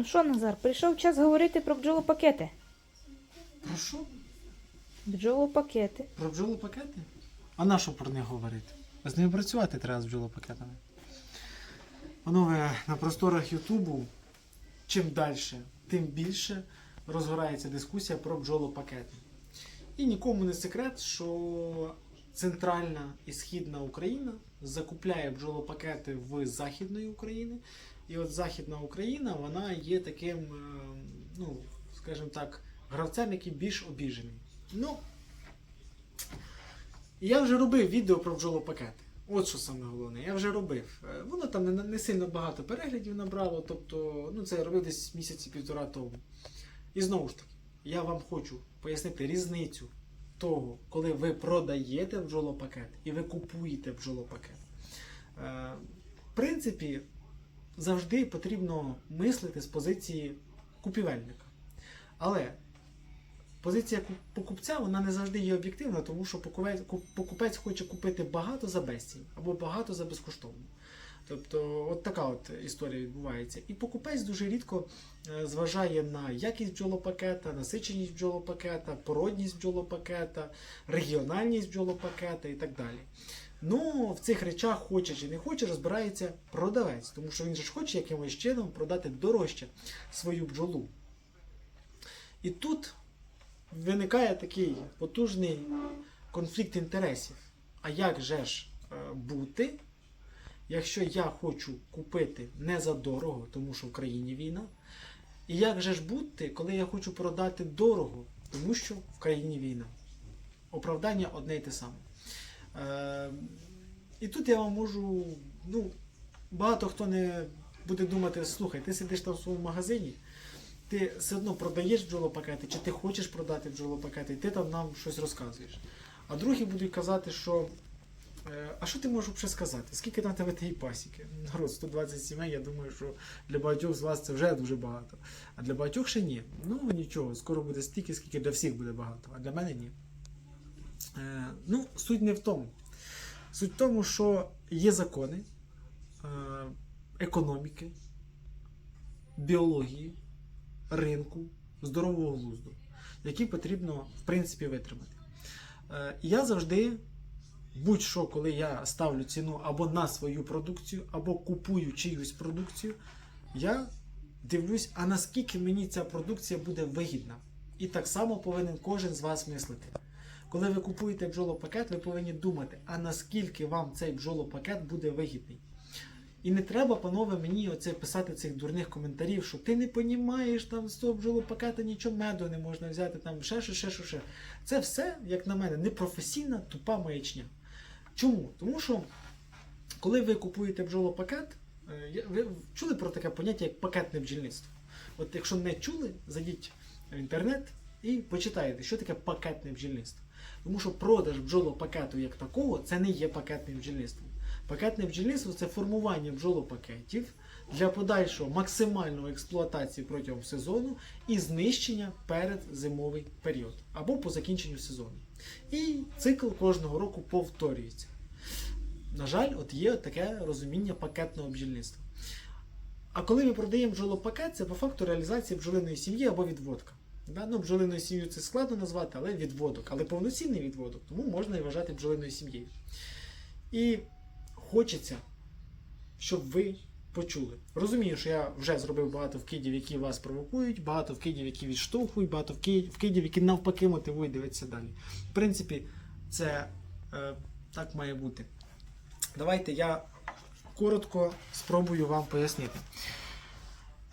Ну що, Назар, прийшов час говорити про бджолопакети. Про що? Бджолопакети. Про бджолопакети? А на що про них говорити? З ними працювати треба з бджолопакетами. Панове, на просторах Ютубу чим далі, тим більше розгорається дискусія про бджолопакети. І нікому не секрет, що центральна і східна Україна закупляє бджолопакети в Західної України. І от Західна Україна вона є таким, е, ну, скажімо так, гравцем, який більш обіжений. Ну, я вже робив відео про бджолопакети. От що саме головне, я вже робив. Е, Воно там не, сильно багато переглядів набрало, тобто, ну це я робив десь місяці півтора тому. І знову ж таки, я вам хочу пояснити різницю того, коли ви продаєте бджолопакет і ви купуєте бджолопакет. Е, В принципі, завжди потрібно мислити з позиції купівельника. Але позиція покупця вона не завжди є об'єктивна, тому що покупець, хоче купити багато за безцінь або багато за безкоштовно. Тобто, от така от історія відбувається. І покупець дуже рідко е, зважає на якість бджолопакета, насиченість бджолопакета, породність бджолопакета, регіональність бджолопакета і так далі. Ну, в цих речах, хоче чи не хоче, розбирається продавець, тому що він же ж хоче якимось чином продати дорожче свою бджолу. І тут виникає такий потужний конфлікт інтересів. А як же ж е, бути, якщо я хочу купити не за дорого, тому що в країні війна? І як же ж бути, коли я хочу продати дорого, тому що в країні війна? Оправдання одне і те саме. І тут я вам можу, ну, багато хто не буде думати, слухай, ти сидиш там в своєму магазині, ти все одно продаєш бджолопакети, чи ти хочеш продати бджолопакети, і ти там нам щось розказуєш. А другі будуть казати, що е, а що ти можеш ще сказати? Скільки там тебе тієї пасіки? Народ, 120 сімей, я думаю, що для багатьох з вас це вже дуже багато. А для багатьох ще ні. Ну нічого, скоро буде стільки, скільки для всіх буде багато, а для мене ні. Е, ну, суть не в тому. Суть в тому, що є закони е, економіки, біології, ринку, здорового глузду, які потрібно, в принципі, витримати. Е, я завжди, будь-що, коли я ставлю ціну або на свою продукцію, або купую чиюсь продукцію, я дивлюсь, а наскільки мені ця продукція буде вигідна. І так само повинен кожен з вас мислити. Коли ви купуєте бджолопакет, ви повинні думати, а наскільки вам цей бджолопакет буде вигідний. І не треба, панове, мені оце писати цих дурних коментарів, що ти не понімаєш, там з того бджолопакета нічого меду не можна взяти, там ще що, ще що, ще. Це все, як на мене, непрофесійна, тупа маячня. Чому? Тому що, коли ви купуєте бджолопакет, е, ви чули про таке поняття, як пакетне бджільництво? От якщо не чули, зайдіть в інтернет і почитайте, що таке пакетне бджільництво. Тому що продаж бджолопакету як такого це не є пакетним бджільництвом. Пакетне бджільництво це формування бджолопакетів для подальшого максимальної експлуатації протягом сезону і знищення перед зимовий період або по закінченню сезону. І цикл кожного року повторюється. На жаль, от є таке розуміння пакетного бджільництва. А коли ми продаємо бджолопакет, це по факту реалізація бджолиної сім'ї або відводка. Да? Ну, бджолиною сім'ю це складно назвати, але відводок. Але повноцінний відводок, тому можна і вважати бджолиною сім'єю. І хочеться, щоб ви почули. Розумію, що я вже зробив багато вкидів, які вас провокують, багато вкидів, які відштовхують, багато вкидів, які навпаки мотивують дивитися далі. В принципі, це е, так має бути. Давайте я коротко спробую вам пояснити.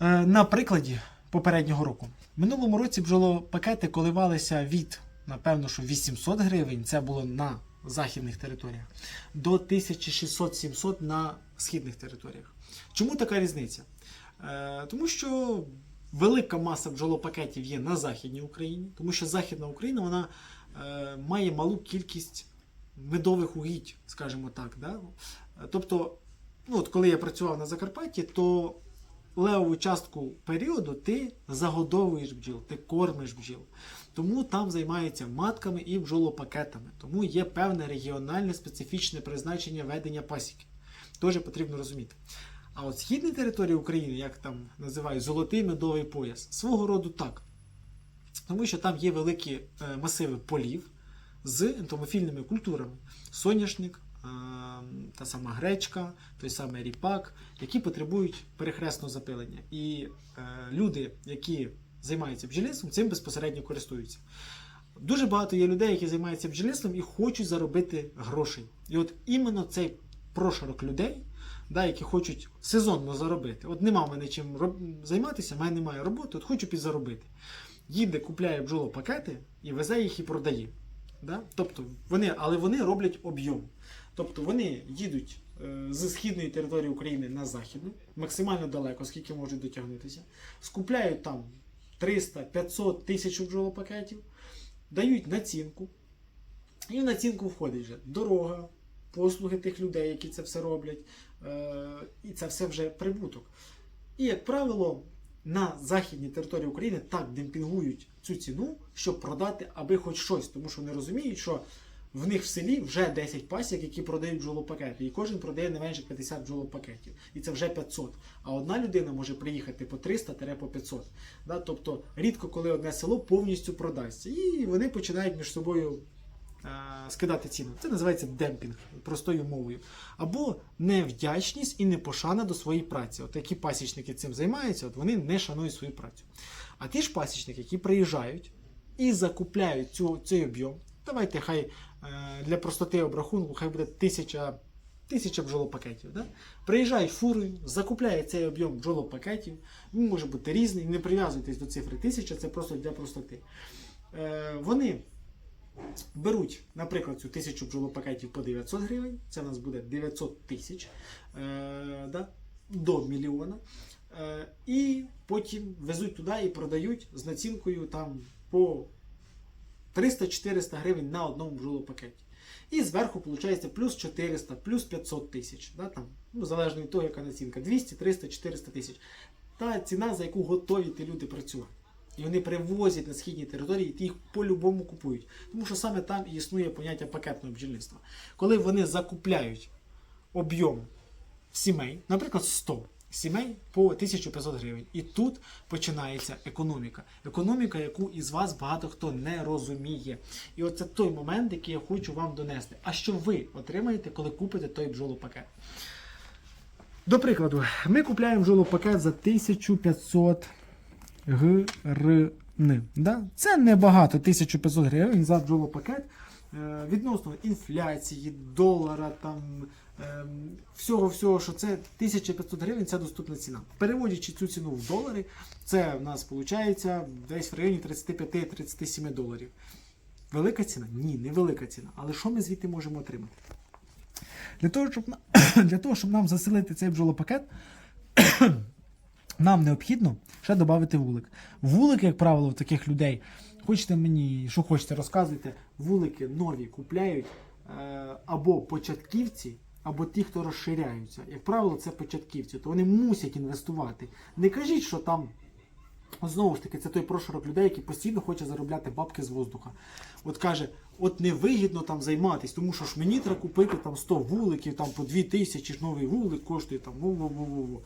Е, на прикладі попереднього року. Минулому році бджолопакети коливалися від, напевно, що 800 гривень, це було на західних територіях, до 1600-700 на східних територіях. Чому така різниця? Е, тому що велика маса бджолопакетів є на Західній Україні, тому що Західна Україна вона е, має малу кількість медових угідь, скажімо так. Да? Тобто, ну, от коли я працював на Закарпатті, то левову частку періоду ти загодовуєш бджіл, ти кормиш бджіл. Тому там займаються матками і бджолопакетами. Тому є певне регіональне специфічне призначення ведення пасіки. Теж потрібно розуміти. А от східні території України, як там називають золотий медовий пояс, свого роду так. Тому що там є великі е, масиви полів з ентомофільними культурами: соняшник, та сама гречка, той самий ріпак, які потребують перехресного запилення. І е, люди, які займаються бджільництвом, цим безпосередньо користуються. Дуже багато є людей, які займаються бджільництвом і хочуть заробити грошей. І от іменно цей прошарок людей, да, які хочуть сезонно заробити. От нема в мене чим займатися, в мене немає роботи, от хочу підзаробити. Їде, купляє бджолопакети і везе їх і продає. Да? Тобто вони, але вони роблять об'єм. Тобто вони їдуть е, з східної території України на західну, максимально далеко, скільки можуть дотягнутися, скупляють там 300, 500 тисяч бджолопакетів, дають націнку. І в націнку входить вже дорога, послуги тих людей, які це все роблять, е, і це все вже прибуток. І, як правило, на західній території України так демпінгують цю ціну, щоб продати аби хоч щось, тому що вони розуміють, що в них в селі вже 10 пасік, які продають бджолопакети, і кожен продає не менше 50 бджолопакетів. І це вже 500. А одна людина може приїхати по 300 по 500. Да? Тобто рідко коли одне село повністю продасться. І вони починають між собою е, скидати ціну. Це називається демпінг простою мовою. Або невдячність і непошана до своєї праці. От які пасічники цим займаються, от вони не шанують свою працю. А ті ж пасічники, які приїжджають і закупляють цю, цей об'єм, давайте хай для простоти обрахунку, хай буде тисяча. Тисяча бджолопакетів. Да? Приїжджають фурою, закупляють цей об'єм бджолопакетів. Він може бути різний, не прив'язуйтесь до цифри тисяча, це просто для простоти. Е, вони беруть, наприклад, цю тисячу бджолопакетів по 900 гривень, це у нас буде 900 тисяч е, да, до мільйона. Е, і потім везуть туди і продають з націнкою там по 300-400 гривень на одному бджолопакеті. І зверху виходить плюс 400, плюс 500 тисяч. Да, там, ну, залежно від того, яка націнка. 200, 300, 400 тисяч. Та ціна, за яку готові ті люди працювати. І вони привозять на східні території, і їх по-любому купують. Тому що саме там існує поняття пакетного бджільництва. Коли вони закупляють об'єм сімей, наприклад, 100 сімей по 1500 гривень. І тут починається економіка. Економіка, яку із вас багато хто не розуміє. І оце той момент, який я хочу вам донести. А що ви отримаєте, коли купите той бджолопакет? До прикладу, ми купляємо бджолопакет за 1500 гривень. Да? Це небагато 1500 гривень за бджолопакет. Е, Відносно інфляції, долара, там, всього-всього, що це 1500 гривень, це доступна ціна. Переводячи цю ціну в долари, це в нас виходить десь в районі 35-37 доларів. Велика ціна? Ні, не велика ціна. Але що ми звідти можемо отримати? Для того, щоб, для того, щоб нам заселити цей бджолопакет, нам необхідно ще додати вулик. Вулики, як правило, в таких людей, хочете мені, що хочете, розказуйте, вулики нові купляють е, або початківці, або ті, хто розширяються. Як правило, це початківці, то вони мусять інвестувати. Не кажіть, що там. Знову ж таки, це той прошарок людей, який постійно хоче заробляти бабки з воздуха. От каже, от невигідно там займатися, тому що ж мені треба купити там 100 вуликів, там по 2 тисячі ж новий вулик коштує там во-во-во-во.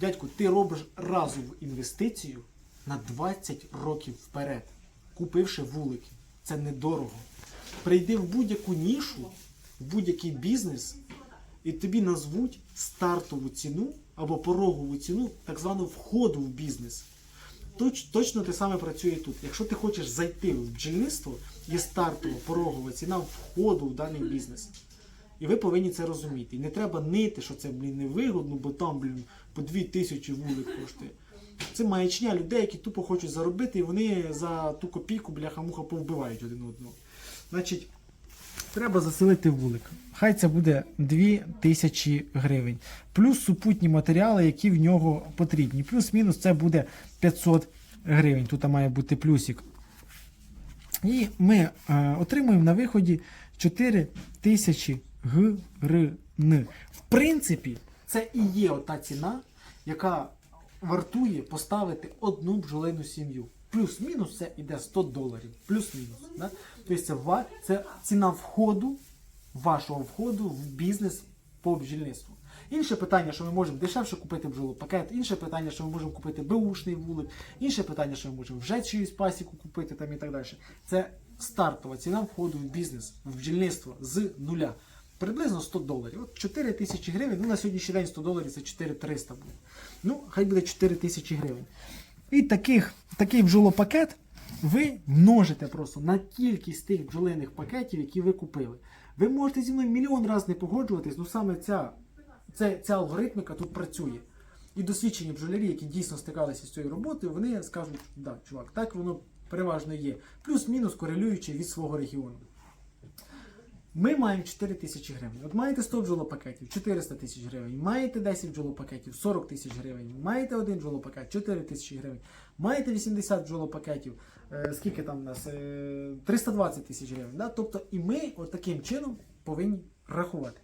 Дядьку, ти робиш разову інвестицію на 20 років вперед, купивши вулики. Це недорого. Прийди в будь-яку нішу, будь-який бізнес, і тобі назвуть стартову ціну або порогову ціну так званого входу в бізнес. Точ, точно те саме працює тут. Якщо ти хочеш зайти в бджільництво, є стартова порогова ціна входу в даний бізнес. І ви повинні це розуміти. І не треба нити, що це, блін, невигодно, бо там, блін, по 2 тисячі вулик коштує. Це маячня людей, які тупо хочуть заробити, і вони за ту копійку, бляха-муха, повбивають один одного. Значить, треба заселити вулик. Хай це буде 2 тисячі гривень. Плюс супутні матеріали, які в нього потрібні. Плюс-мінус це буде 500 гривень. Тут має бути плюсик. І ми е, отримуємо на виході 4 тисячі гривень. В принципі, це і є ота ціна, яка вартує поставити одну бджолину сім'ю. Плюс-мінус це іде 100 доларів. Плюс-мінус. Да? Тобто це, це ціна входу, вашого входу в бізнес по бджільництву. Інше питання, що ми можемо дешевше купити бджолопакет, інше питання, що ми можемо купити беушний вулик, інше питання, що ми можемо вже чиюсь пасіку купити там і так далі. Це стартова ціна входу в бізнес, в бджільництво з нуля. Приблизно 100 доларів. От 4 тисячі гривень, ну на сьогоднішній день 100 доларів це 4300 буде. Ну, хай буде 4 тисячі гривень. І таких, такий бджолопакет ви множите просто на кількість тих бджолиних пакетів, які ви купили. Ви можете зі мною мільйон разів не погоджуватись, ну саме ця, ця, ця алгоритміка тут працює. І досвідчені бджолярі, які дійсно стикалися з цією роботою, вони скажуть, да, чувак, так воно переважно є. Плюс-мінус корелюючи від свого регіону. Ми маємо 4 тисячі гривень. От маєте 100 бджолопакетів, 400 тисяч гривень. Маєте 10 бджолопакетів, 40 тисяч гривень. Маєте один бджолопакет, 4 тисячі гривень. Маєте 80 бджолопакетів, е, скільки там у нас? Е, 320 тисяч гривень. Да? Тобто і ми от таким чином повинні рахувати.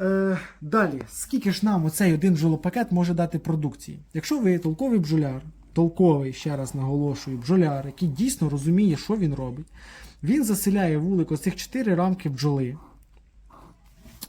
Е, далі, скільки ж нам оцей один бджолопакет може дати продукції? Якщо ви толковий бджоляр, толковий, ще раз наголошую, бджоляр, який дійсно розуміє, що він робить, він заселяє вулик оцих 4 рамки бджоли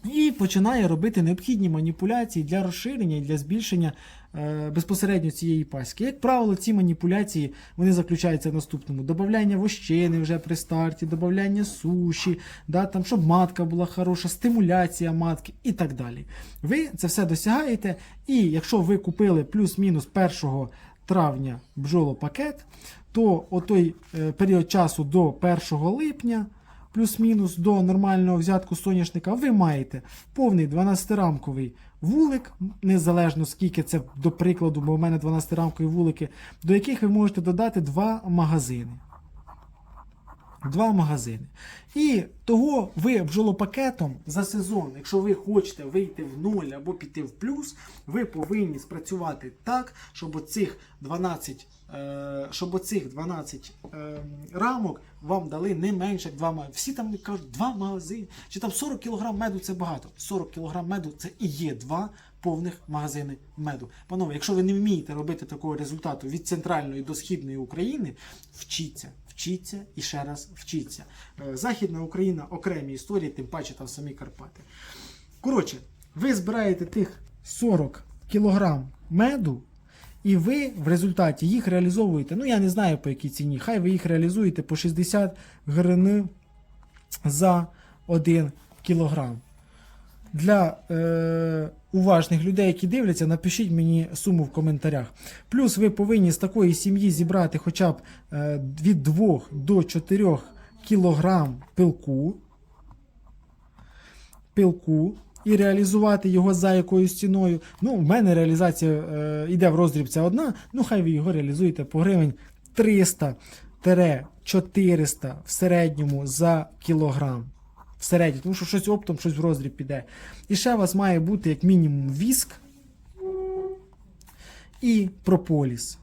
і починає робити необхідні маніпуляції для розширення і для збільшення е, безпосередньо цієї паски. Як правило, ці маніпуляції вони заключаються в наступному: додавання вощини вже при старті, додавання суші, да, там, щоб матка була хороша, стимуляція матки і так далі. Ви це все досягаєте, і якщо ви купили плюс-мінус 1 травня бджолопакет, то отой е, період часу до 1 липня плюс-мінус до нормального взятку соняшника, ви маєте повний 12-рамковий вулик, незалежно скільки це, до прикладу, бо в мене 12-рамкові вулики, до яких ви можете додати два магазини. Два магазини. І того ви бджолопакетом за сезон, якщо ви хочете вийти в нуль або піти в плюс, ви повинні спрацювати так, щоб оцих 12, е, щоб оцих 12 е, рамок вам дали не менше як два магазини. Всі там кажуть, два магазини. Чи там 40 кг меду це багато. 40 кг меду це і є два повних магазини меду. Панове, якщо ви не вмієте робити такого результату від центральної до східної України, вчіться. Вчіться і ще раз вчіться. Е, Західна Україна окремі історії, тим паче там самі Карпати. Коротше, ви збираєте тих 40 кілограм меду, і ви в результаті їх реалізовуєте. Ну, я не знаю по якій ціні. Хай ви їх реалізуєте по 60 гривень за 1 кілограм. Для е, уважних людей, які дивляться, напишіть мені суму в коментарях. Плюс ви повинні з такої сім'ї зібрати хоча б е, від 2 до 4 кілограм пилку, пилку і реалізувати його за якоюсь ціною. Ну, в мене реалізація е, йде в роздріб ця одна, ну хай ви його реалізуєте по гривень 300-400 в середньому за кілограм в середньому, тому що щось оптом, щось в роздріб піде. І ще у вас має бути як мінімум віск і прополіс.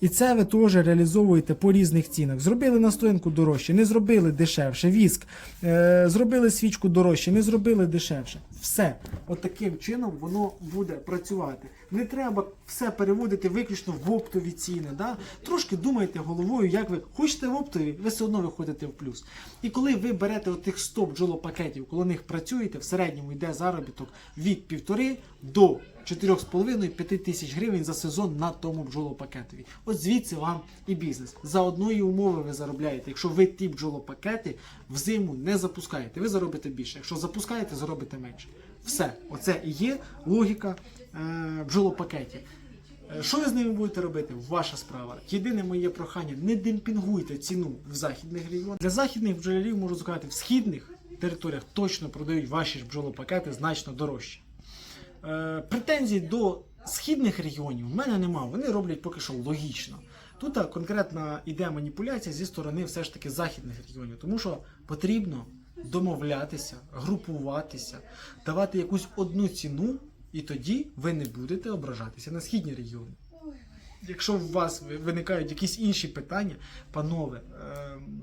І це ви теж реалізовуєте по різних цінах. Зробили настоянку дорожче, не зробили дешевше. Віск, е, зробили свічку дорожче, не зробили дешевше. Все. От чином воно буде працювати. Не треба все переводити виключно в оптові ціни. Да? Трошки думайте головою, як ви хочете в оптові, ви все одно виходите в плюс. І коли ви берете отих 100 бджолопакетів, коли них працюєте, в середньому йде заробіток від 1,5 до 4,5-5 тисяч гривень за сезон на тому бджолопакетові. От звідси вам і бізнес. За одної умови ви заробляєте. Якщо ви ті бджолопакети в зиму не запускаєте, ви заробите більше. Якщо запускаєте, заробите менше. Все, оце і є логіка е, бджолопакетів. Е, Що ви з ними будете робити? Ваша справа. Єдине моє прохання: не демпінгуйте ціну в західних регіонах. Для західних бджолярів можу сказати, в східних територіях точно продають ваші ж бджолопакети значно дорожче. Е, претензій до східних регіонів в мене нема. Вони роблять поки що логічно. Тут а, конкретна іде маніпуляція зі сторони все ж таки західних регіонів, тому що потрібно домовлятися, групуватися, давати якусь одну ціну, і тоді ви не будете ображатися на східні регіони. Якщо у вас ви- виникають якісь інші питання, панове, ем,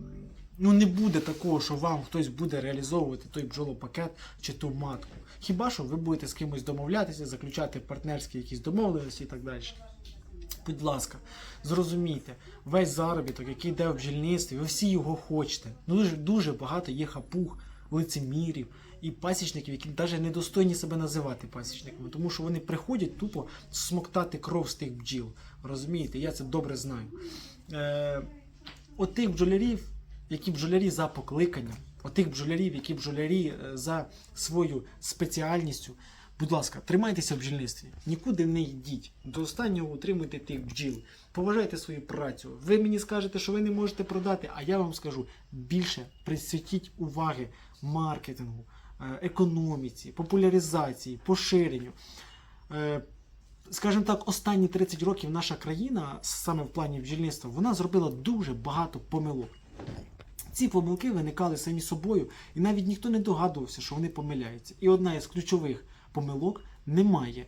ну не буде такого, що вам хтось буде реалізовувати той бджолопакет чи ту матку. Хіба що ви будете з кимось домовлятися, заключати партнерські якісь домовленості і так далі. Будь ласка, зрозумійте, весь заробіток, який йде в бджільництві, ви всі його хочете. Ну, Дуже, дуже багато є хапух, лицемірів, і пасічників, які навіть недостойні себе називати пасічниками, тому що вони приходять тупо смоктати кров з тих бджіл. Розумієте, я це добре знаю. Е, от тих бджолярів, які бджолярі за покликанням, отих бджолярів, які бджолярі е, за свою спеціальністю. Будь ласка, тримайтеся в бджільництві, нікуди не йдіть. До останнього утримуйте тих бджіл. Поважайте свою працю. Ви мені скажете, що ви не можете продати, а я вам скажу більше присвятіть уваги маркетингу, е, економіці, популяризації, поширенню. Е, Скажімо так, останні 30 років наша країна, саме в плані бджільництва, вона зробила дуже багато помилок. Ці помилки виникали самі собою, і навіть ніхто не догадувався, що вони помиляються. І одна із ключових помилок немає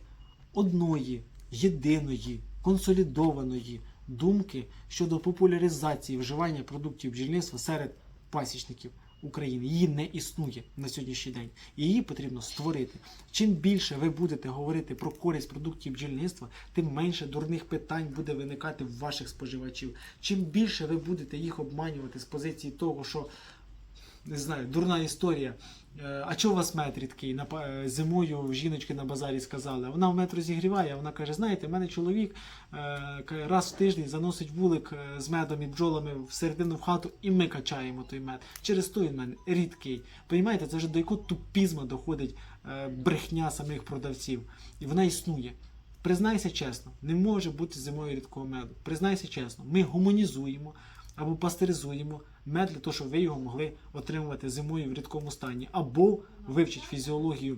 одної, єдиної, консолідованої думки щодо популяризації вживання продуктів бджільництва серед пасічників України. Її не існує на сьогоднішній день. Її потрібно створити. Чим більше ви будете говорити про користь продуктів бджільництва, тим менше дурних питань буде виникати в ваших споживачів. Чим більше ви будете їх обманювати з позиції того, що не знаю, дурна історія. Е, А чого у вас мед рідкий? Е, Зимою жіночки на базарі сказали. Вона в мед розігріває, вона каже: знаєте, в мене чоловік е, раз в тиждень заносить вулик з медом і бджолами всередину в хату, і ми качаємо той мед. Через то він мене рідкий. Понімаєте, це вже до якого тупізма доходить брехня самих продавців. І вона існує. Признайся чесно, не може бути зимою рідкого меду. Признайся чесно, ми гуманізуємо або пастеризуємо мед для того, щоб ви його могли отримувати зимою в рідкому стані, або вивчіть фізіологію.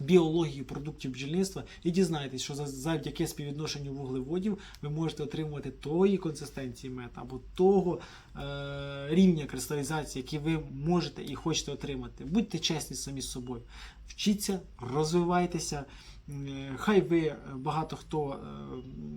Біологію продуктів бджільництва і дізнаєтесь, що за- завдяки співвідношенню вуглеводів ви можете отримувати тої консистенції мед або того е- рівня кристалізації, який ви можете і хочете отримати. Будьте чесні самі з собою. Вчіться, розвивайтеся. Е, Хай ви е, багато хто, е,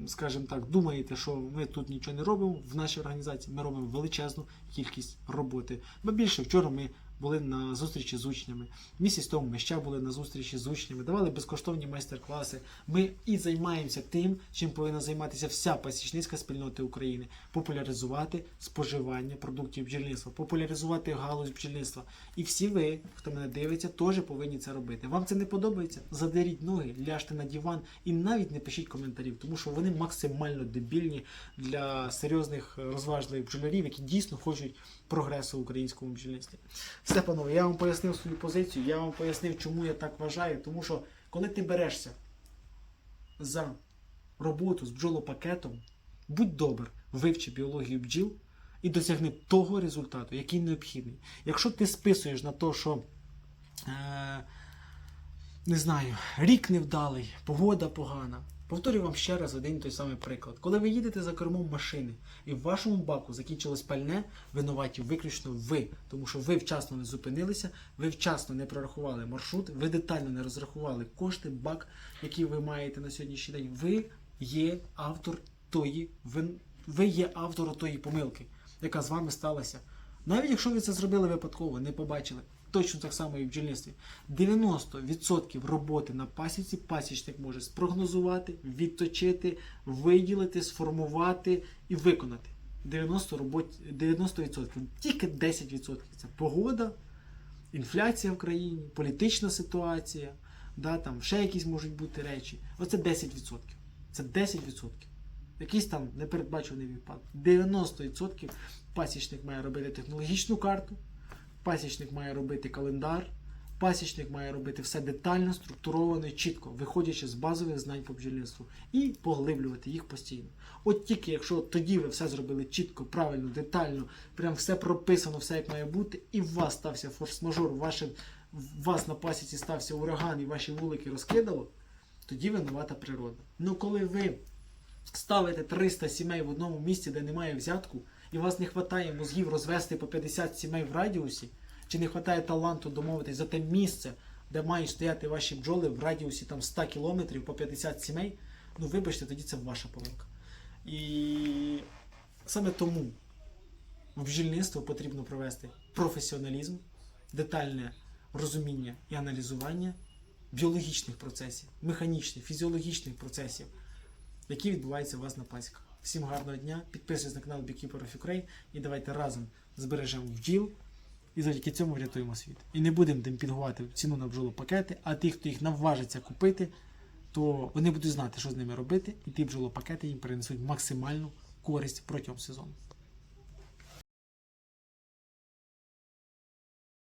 скажімо так, думаєте, що ми тут нічого не робимо. В нашій організації ми робимо величезну кількість роботи. Бо більше вчора ми були на зустрічі з учнями. Місяць тому ми ще були на зустрічі з учнями, давали безкоштовні майстер-класи. Ми і займаємося тим, чим повинна займатися вся пасічницька спільнота України: популяризувати споживання продуктів бджільництва, популяризувати галузь бджільництва. І всі ви, хто мене дивиться, теж повинні це робити. Вам це не подобається? Задеріть ноги, ляжте на диван і навіть не пишіть коментарів, тому що вони максимально дебільні для серйозних розважливих бджолярів, які дійсно хочуть прогресу в українському бджільництві. Все, панове, я вам пояснив свою позицію, я вам пояснив, чому я так вважаю. Тому що коли ти берешся за роботу з бджолопакетом, будь добр, вивчи біологію бджіл і досягни того результату, який необхідний. Якщо ти списуєш на те, що е, не знаю, рік невдалий, погода погана. Повторюю вам ще раз один той самий приклад. Коли ви їдете за кермом машини і в вашому баку закінчилось пальне, винуваті виключно ви, тому що ви вчасно не зупинилися, ви вчасно не прорахували маршрут, ви детально не розрахували кошти, бак, який ви маєте на сьогоднішній день. Ви є автор тої, ви, ви є автором тої помилки, яка з вами сталася. Навіть якщо ви це зробили випадково, не побачили. Точно так само і в бджільництві. 90% роботи на пасіці пасічник може спрогнозувати, відточити, виділити, сформувати і виконати. 90%, робот... 90%. Тільки 10% це погода, інфляція в країні, політична ситуація, да, там ще якісь можуть бути речі. Оце 10%. Це 10%. Якийсь там непередбачений випадок. 90% пасічник має робити технологічну карту, пасічник має робити календар, пасічник має робити все детально, структуровано чітко, виходячи з базових знань по бджільництву, і поглиблювати їх постійно. От тільки якщо тоді ви все зробили чітко, правильно, детально, прям все прописано, все як має бути, і в вас стався форс-мажор, в вас на пасіці стався ураган і ваші вулики розкидало, тоді винувата природа. Ну коли ви ставите 300 сімей в одному місці, де немає взятку, і у вас не вистачає мозгів розвести по 50 сімей в радіусі, чи не вистачає таланту домовитись за те місце, де мають стояти ваші бджоли в радіусі там 100 кілометрів по 50 сімей, ну вибачте, тоді це ваша помилка. І саме тому в бджільництво потрібно провести професіоналізм, детальне розуміння і аналізування біологічних процесів, механічних, фізіологічних процесів, які відбуваються у вас на пасіках. Всім гарного дня, підписуйтесь на канал Beekeeper of Ukraine і давайте разом збережемо бджіл І завдяки цьому врятуємо світ. І не будемо демпінгувати ціну на бджолопакети, а ті, хто їх наважиться купити, то вони будуть знати, що з ними робити, і ті бджолопакети їм принесуть максимальну користь протягом сезону.